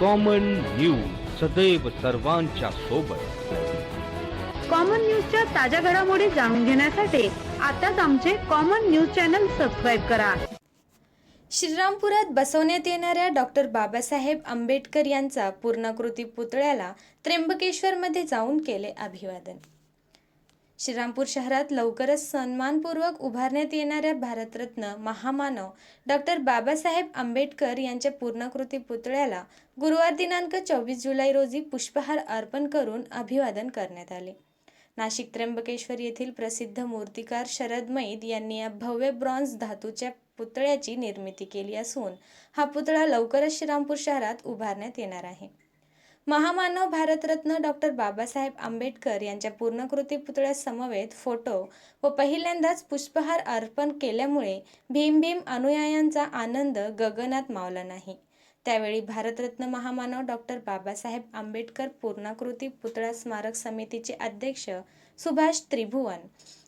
Common news सदैव सर्वांच्या सोबत. कॉमन न्यूजच्या ताज्या घडामोडी जाणून घेण्यासाठी आताच आमचे कॉमन न्यूज चॅनल सबस्क्राईब करा. श्रीरामपुरात बसवण्यात येणाऱ्या डॉक्टर बाबासाहेब आंबेडकर यांचा पूर्णाकृती पुतळ्याला त्र्यंबकेश्वरमध्ये जाऊन केले अभिवादन. श्रीरामपूर शहरात लवकरच सन्मानपूर्वक उभारण्यात येणाऱ्या भारतरत्न महामानव डॉक्टर बाबासाहेब आंबेडकर यांच्या पूर्णाकृती पुतळ्याला गुरुवार दिनांक चोवीस जुलै रोजी पुष्पहार अर्पण करून अभिवादन करण्यात आले. नाशिक त्र्यंबकेश्वर येथील प्रसिद्ध मूर्तिकार शरद मैद यांनी या भव्य ब्रॉन्झ धातूच्या पुतळ्याची निर्मिती केली असून हा पुतळा लवकरच श्रीरामपूर शहरात उभारण्यात येणार आहे. महामानव भारतरत्न डॉक्टर बाबासाहेब आंबेडकर यांच्या पूर्णकृती पुतळ्यासमवेत फोटो व पहिल्यांदाच पुष्पहार अर्पण केल्यामुळे भीम भीम अनुयायांचा आनंद गगनात मावला नाही. त्यावेळी भारतरत्न महामानव डॉक्टर बाबासाहेब आंबेडकर पूर्णाकृती पुतळा स्मारक समितीचे अध्यक्ष सुभाष त्रिभुवन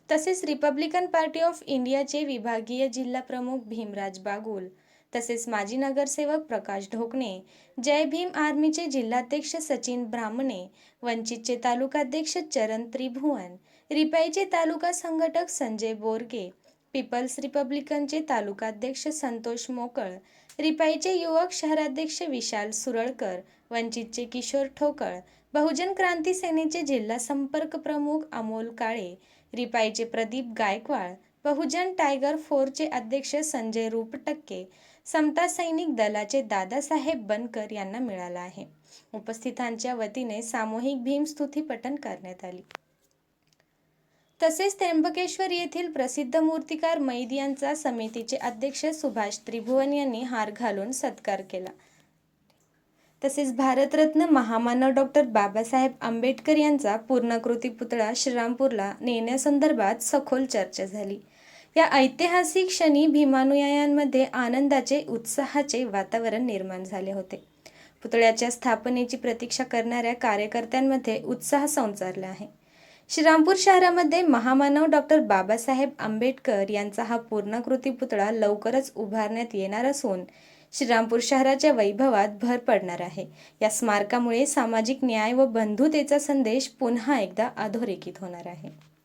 तसेच रिपब्लिकन पार्टी ऑफ इंडियाचे विभागीय जिल्हा प्रमुख भीमराज बागुल तसेच माजी नगरसेवक प्रकाश ढोकणे जय भीम आर्मीचे जिल्हाध्यक्ष सचिन ब्राह्मणे वंचितचे तालुकाध्यक्ष चरण त्रिभुवन रिपाईचे तालुका संघटक संजय बोरगे पीपल्स रिपब्लिकनचे तालुकाध्यक्ष संतोष मोकळ रिपाईचे युवक शहराध्यक्ष विशाल सुरळकर वंचितचे किशोर ठोकळ बहुजन क्रांती सेनेचे जिल्हा संपर्क प्रमुख अमोल काळे रिपाईचे प्रदीप गायकवाड बहुजन टायगर फोरचे अध्यक्ष संजय रूपटक्के समता सैनिक दलाचे दादासाहेब बनकर यांना मिळाला आहे. उपस्थितांच्या वतीने सामूहिक भीमस्तुती पठण करण्यात आली. तसेच त्र्यंबकेश्वर येथील प्रसिद्ध मूर्तिकार मैद यांचा समितीचे अध्यक्ष सुभाष त्रिभुवन यांनी हार घालून सत्कार केला. तसेच भारतरत्न महामानव डॉक्टर बाबासाहेब आंबेडकर यांचा पूर्णकृती पुतळा श्रीरामपूरला नेण्यासंदर्भात सखोल चर्चा झाली. या ऐतिहासिक क्षणी भीमानुयायांमध्ये आनंदाचे उत्साहाचे वातावरण निर्माण झाले होते. पुतळ्याच्या स्थापनेची प्रतीक्षा करणाऱ्या कार्यकर्त्यांमध्ये उत्साह संचारला आहे. श्रीरामपूर शहरामध्ये महामानव डॉक्टर बाबासाहेब आंबेडकर यांचा हा पूर्णाकृती पुतळा लवकरच उभारण्यात येणार असून श्रीरामपूर शहराच्या वैभवात भर पडणार आहे. या स्मारकामुळे सामाजिक न्याय व बंधुतेचा संदेश पुन्हा एकदा अधोरेखित होणार आहे.